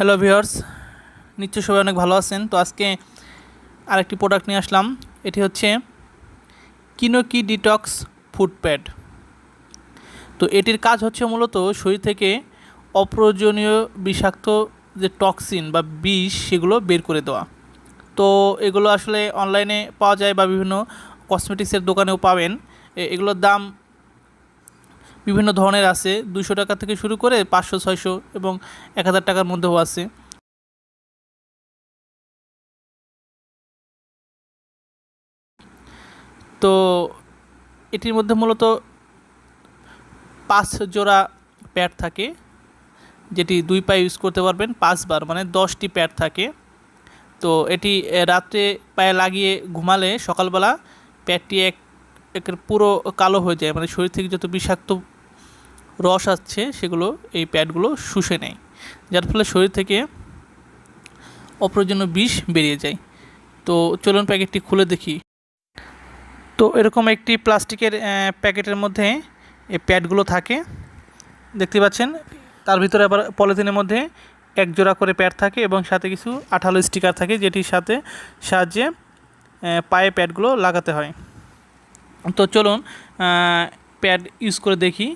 Hello viewers নিশ্চয় সবাই অনেক ভালো আছেন। তো আজকে আরেকটি প্রোডাক্ট নিয়ে আসলাম। এটি হচ্ছে কিনোকি ডিটক্স ফুড প্যাড তো এটির কাজ হচ্ছে মূলত শরীর থেকে অপ্রয়োজনীয় বিষাক্ত যে টক্সিন বা বিষ, সেগুলো বের করে দেওয়া। তো এগুলো আসলে অনলাইনে পাওয়া যায় বা বিভিন্ন কসমেটিক্সের দোকানেও পাবেন। এগুলোর দাম বিভিন্ন ধরনের আছে। দুশো টাকা থেকে শুরু করে পাঁচশো, ছয়শো এবং এক হাজার টাকার মধ্যেও আছে। তো এটির মধ্যে মূলত পাঁচ জোড়া প্যাড থাকে, যেটি দুই পায়ে ইউজ করতে পারবেন পাঁচবার মানে দশটি প্যাড থাকে। তো এটি রাত্রে পায়ে লাগিয়ে ঘুমালে সকালবেলা প্যাডটি এক, একের পুরো কালো হয়ে যায় মানে শরীর থেকে যত বিষাক্ত রস আসছে, সেগুলো, এই প্যাডগুলো শুষে নেয়। যার ফলে শরীর থেকে অপ্রয়োজনীয় বিষ বেরিয়ে যায়। তো চলুন প্যাকেটটি খুলে দেখি। তো এরকম একটি প্লাস্টিকের প্যাকেটের মধ্যে এই প্যাডগুলো থাকে। দেখতে পাচ্ছেন, তার ভিতরে আবার পলিথিনের মধ্যে এক জোড়া করে প্যাড থাকে এবং সাথে কিছু আঠালো স্টিকার থাকে, যেটির সাথে সাহায্যে পায়ে প্যাডগুলো লাগাতে হয়। তো চলুন প্যাড ইউজ করে দেখি।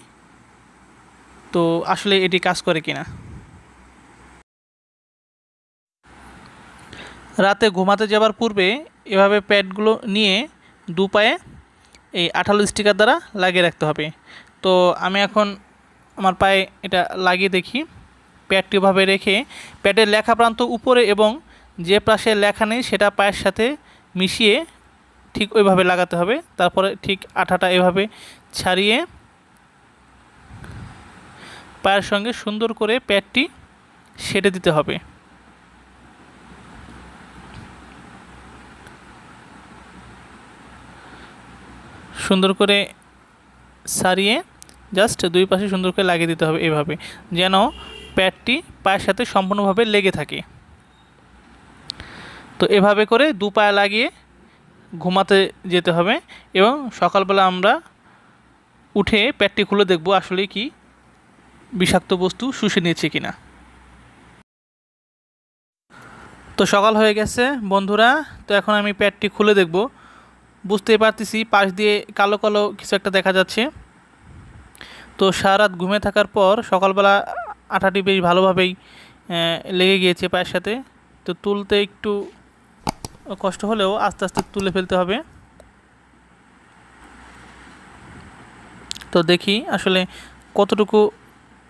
তো আসলে এটি কাজ করে কিনা? রাতে ঘুমাতে যাবার পূর্বে এভাবে প্যাডগুলো নিয়ে দু পায়ে এই আঠালো স্টিকার দ্বারা লাগিয়ে রাখতে হবে। তো আমি এখন আমার পায়ে এটা লাগিয়ে দেখি। প্যাডটি ওভাবে রেখে প্যাডের লেখা প্রান্ত উপরে এবং যে পাশে লেখা নেই সেটা পায়ের সাথে মিশিয়ে ঠিক ওইভাবে লাগাতে হবে। তারপরে ঠিক আঠাটা এভাবে ছাড়িয়ে পায়ের সঙ্গে সুন্দর করে প্যাডটি সেটে দিতে হবে। সুন্দর করে সারিয়ে জাস্ট দুই পাশে সুন্দর করে লাগিয়ে দিতে হবে এভাবে, যেন প্যাডটি পায়ের সাথে সম্পূর্ণভাবে লেগে থাকে। তো এভাবে করে দু পায়ে লাগিয়ে ঘুমাতে যেতে হবে এবং সকালবেলা আমরা উঠে প্যাডটি খুলে দেখব আসলে কি বিষাক্ত বস্তু শুষে নিয়েছে কিনা। তো সকাল হয়ে গেছে, বন্ধুরা। তো এখন আমি প্যাডটি খুলে দেখব। বুঝতেই পারতেছি, পাশ দিয়ে কালো কালো কিছু একটা দেখা যাচ্ছে। তো সারা রাত ঘুমে থাকার পর সকালবেলা আঠাটি বেশ ভালোভাবেই লেগে গিয়েছে পায়ের সাথে। তো তুলতে একটু কষ্ট হলেও আস্তে আস্তে তুলে ফেলতে হবে। তো দেখি আসলে কতটুকু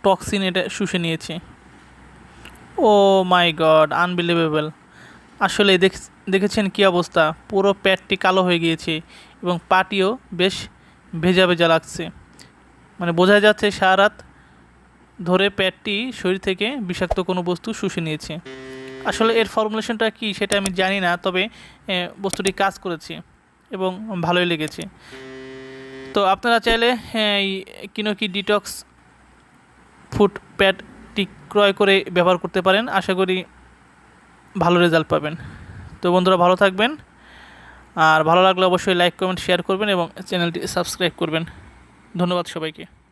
টক্সিন এটা শুষে নিয়েছে। ও মাই গড আনবিলিভেবল আসলে দেখ, দেখেছেন কি অবস্থা? পুরো প্যাডটি কালো হয়ে গিয়েছে এবং পাটিও বেশ ভেজা ভেজা লাগছে। মানে বোঝা যাচ্ছে সারা রাত ধরে প্যাডটি শরীর থেকে বিষাক্ত কোনো বস্তু শুষে নিয়েছে। আসলে এর ফর্মুলেশনটা কি সেটা আমি জানি না, তবে বস্তুটি কাজ করেছে এবং ভালোই লেগেছে। তো আপনারা চাইলে এই কিনোকি ডিটক্স ফুড প্যাডটি ক্রয় করে ব্যবহার করতে পারেন। আশা করি ভালো রেজাল্ট পাবেন। তো বন্ধুরা, ভালো থাকবেন। আর ভালো লাগলে অবশ্যই লাইক, কমেন্ট, শেয়ার করবেন এবং চ্যানেলটি সাবস্ক্রাইব করবেন। ধন্যবাদ সবাইকে।